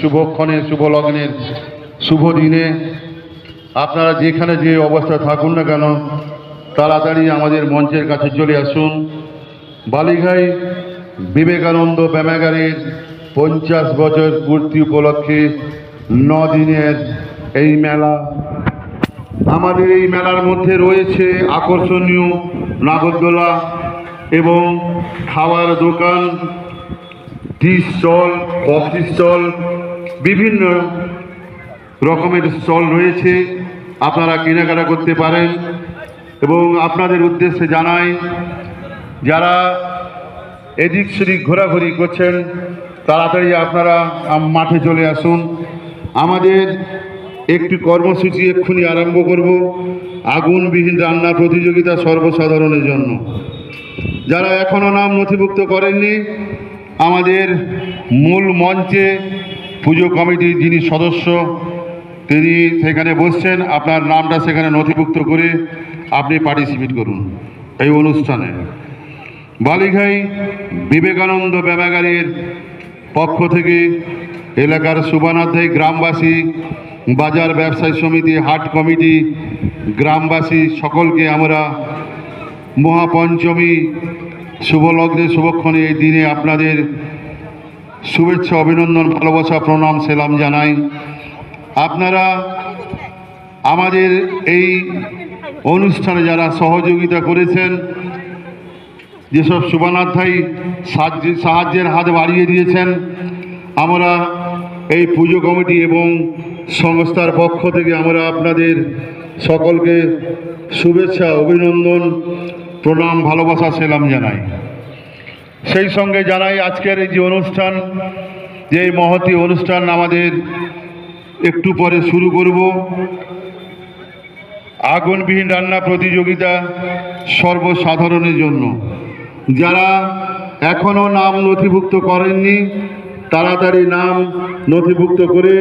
শুভক্ষণে শুভ লগ্নের শুভ দিনে আপনারা যেখানে যে অবস্থায় থাকুন না কেন, তাড়াতাড়ি আমাদের মঞ্চের কাছে চলে আসুন। বালিঘাই বিবেকানন্দ ব্যায়ামাগারের পঞ্চাশ বছর পূর্তি উপলক্ষে দিনের এই মেলা, আমাদের এই মেলার মধ্যে রয়েছে আকর্ষণীয় নাগরদোলা এবং খাওয়ার দোকান। টি স্টল, কফি স্টল, বিভিন্ন রকমের স্টল রয়েছে। আপনারা কেনাকাটা করতে পারেন এবং আপনাদের উদ্দেশ্যে জানাই, যারা এদিক সেদিক ঘোরাঘুরি করছেন, তাড়াতাড়ি আপনারা মাঠে চলে আসুন। আমাদের একটি কর্মসূচি এক্ষুনি আরম্ভ করব, আগুনবিহীন রান্না প্রতিযোগিতা সর্বসাধারণের জন্য। যারা এখনও নাম নথিভুক্ত করেননি আমাদের মূল মঞ্চে পুজো কমিটির যিনি সদস্য, তিনি সেখানে বসছেন। আপনার নামটা সেখানে নথিভুক্ত করে আপনি পার্টিসিপেট করুন এই অনুষ্ঠানে। বালিঘাই বিবেকানন্দ ব্যায়ামাগারের পক্ষ থেকে এলাকার শুভানাধ্যায়ী গ্রামবাসী, বাজার ব্যবসায়ী সমিতি, হাট কমিটি, গ্রামবাসী সকলকে আমরা মহাপঞ্চমী শুভলগ্নে শুভক্ষণে এই দিনে আপনাদের শুভেচ্ছা, অভিনন্দন, ভালোবাসা, প্রণাম, সেলাম জানাই। আপনারা আমাদের এই অনুষ্ঠানে যারা সহযোগিতা করেছেন, যেসব শুভানাধ্যায়ী সাহায্য- সাহায্যের হাত বাড়িয়ে দিয়েছেন, আমরা এই পুজো কমিটি এবং সংস্থার পক্ষ থেকে আমরা আপনাদের সকলকে শুভেচ্ছা, অভিনন্দন প্রণাম, ভালোবাসা সেলাম জানাই। সেই সঙ্গে জানাই আজকের এই যে অনুষ্ঠান, যে মহতি অনুষ্ঠান আমাদের একটু পরে শুরু করব। আগুনবিহীন রান্না প্রতিযোগিতা সর্বসাধারণের জন্য। যারা এখনও নাম নথিভুক্ত করেননি, তাড়াতাড়ি নাম নথিভুক্ত করে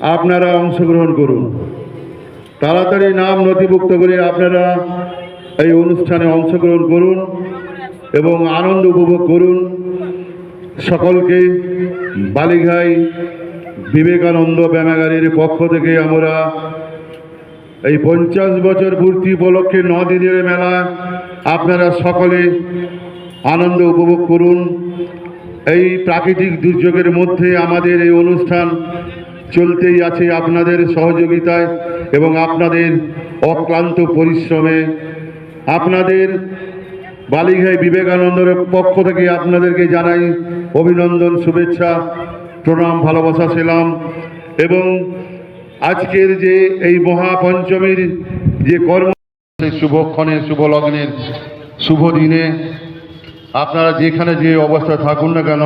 আপনারা অংশগ্রহণ করুন। তাড়াতাড়ি নাম নথিভুক্ত করে আপনারা এই অনুষ্ঠানে অংশগ্রহণ করুন এবং আনন্দ উপভোগ করুন। সকলকে বালিঘাই বিবেকানন্দ ব্যায়ামাগারের পক্ষ থেকে আমরা এই পঞ্চাশ বছর পূর্তি উপলক্ষে ন দিনের মেলা আপনারা সকলে আনন্দ উপভোগ করুন। এই প্রাকৃতিক দুর্যোগের মধ্যে আমাদের এই অনুষ্ঠান চলতেই আছে আপনাদের সহযোগিতায় এবং আপনাদের অক্লান্ত পরিশ্রমে আপনাদের বালিঘাই বিবেকানন্দের পক্ষ থেকে আপনাদেরকে জানাই অভিনন্দন, শুভেচ্ছা, প্রণাম, ভালোবাসা সেলাম। এবং আজকের যে এই মহাপঞ্চমীর যে কর্ম, সেই শুভক্ষণে শুভ লগ্নের শুভ দিনে আপনারা যেখানে যে অবস্থা থাকুন না কেন,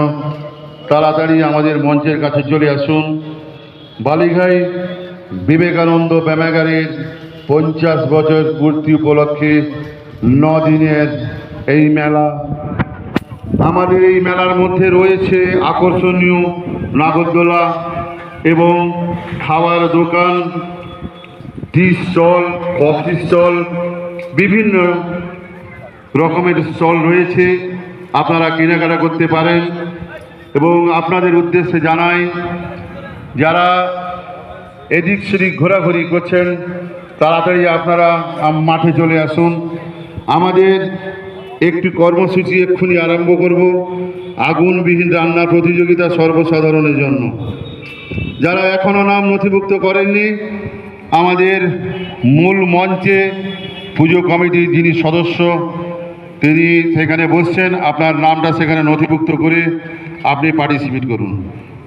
তাড়াতাড়ি আমাদের মঞ্চের কাছে চলে আসুন। বালিঘাই বিবেকানন্দ ব্যায়ামাগারের পঞ্চাশ বছর পূর্তি উপলক্ষে দিনের এই মেলা, আমাদের এই মেলার মধ্যে রয়েছে আকর্ষণীয় নাগরদোলা এবং খাওয়ার দোকান টি স্টল, কফি স্টল, বিভিন্ন রকমের স্টল রয়েছে। আপনারা কেনাকাটা করতে পারেন এবং আপনাদের উদ্দেশ্যে জানাই, যারা এদিক সেদিক ঘোরাঘুরি করছেন তাড়াতাড়ি আপনারা মাঠে চলে আসুন। আমাদের একটি কর্মসূচি এক্ষুনি আরম্ভ করব, আগুনবিহীন রান্না প্রতিযোগিতা সর্বসাধারণের জন্য। যারা এখনও নাম নথিভুক্ত করেননি, আমাদের মূল মঞ্চে পুজো কমিটির যিনি সদস্য, তিনি সেখানে বসছেন। আপনার নামটা সেখানে নথিভুক্ত করে আপনি পার্টিসিপেট করুন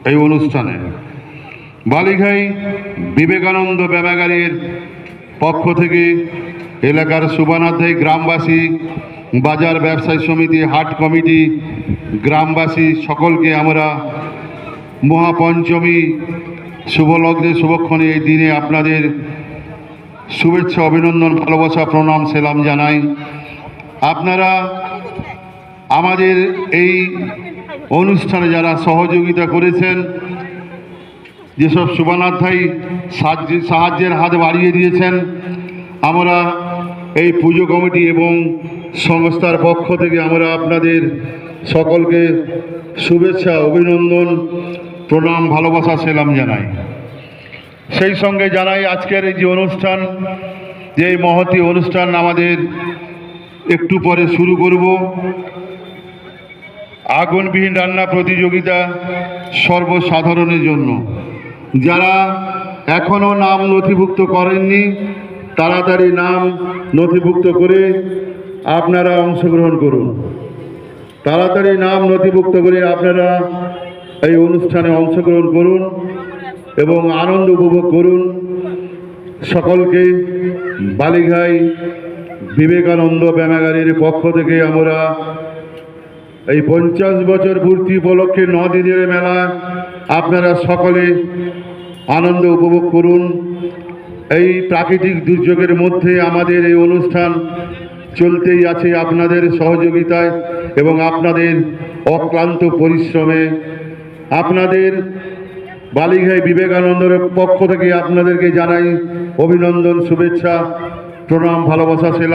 এই অনুষ্ঠানে। বালিঘাই বিবেকানন্দ ব্যায়ামাগারের পক্ষ থেকে এলাকার শুভানাধ্যায়ী গ্রামবাসী, বাজার ব্যবসায়ী সমিতি, হাট কমিটি, গ্রামবাসী সকলকে আমরা মহাপঞ্চমী শুভলগ্নে শুভক্ষণে এই দিনে আপনাদের শুভেচ্ছা, অভিনন্দন, ভালোবাসা, প্রণাম, সেলাম জানাই। আপনারা আমাদের এই অনুষ্ঠানে যারা সহযোগিতা করেছেন যেসব শুভানাধ্যায়ী সাহায্য- সাহায্যের হাত বাড়িয়ে দিয়েছেন, আমরা এই পুজো কমিটি এবং সংস্থার পক্ষ থেকে আমরা আপনাদের সকলকে শুভেচ্ছা, অভিনন্দন, প্রণাম, ভালোবাসা, সেলাম জানাই। সেই সঙ্গে জানাই আজকের এই যে অনুষ্ঠান, যে মহতী অনুষ্ঠান আমাদের একটু পরে শুরু করব। আগুনবিহীন রান্না প্রতিযোগিতা সর্বসাধারণের জন্য। যারা এখনও নাম নথিভুক্ত করেননি, তাড়াতাড়ি নাম নথিভুক্ত করে আপনারা অংশগ্রহণ করুন। তাড়াতাড়ি নাম নথিভুক্ত করে আপনারা এই অনুষ্ঠানে অংশগ্রহণ করুন এবং আনন্দ উপভোগ করুন। সকলকে বালিঘাই বিবেকানন্দ ব্যায়ামাগারের পক্ষ থেকে আমরা এই পঞ্চাশ বছর পূর্তি উপলক্ষে ন দিনের মেলা আপনারা সকলে আনন্দ উপভোগ করুন। এই প্রাকৃতিক দুর্যোগের মধ্যে আমাদের এই অনুষ্ঠান চলতেই আছে আপনাদের সহযোগিতায় এবং আপনাদের অক্লান্ত পরিশ্রমে। আপনাদের বালিঘাই বিবেকানন্দের পক্ষ থেকে আপনাদেরকে জানাই অভিনন্দন, শুভেচ্ছা, প্রণাম, ভালোবাসা, সেলা।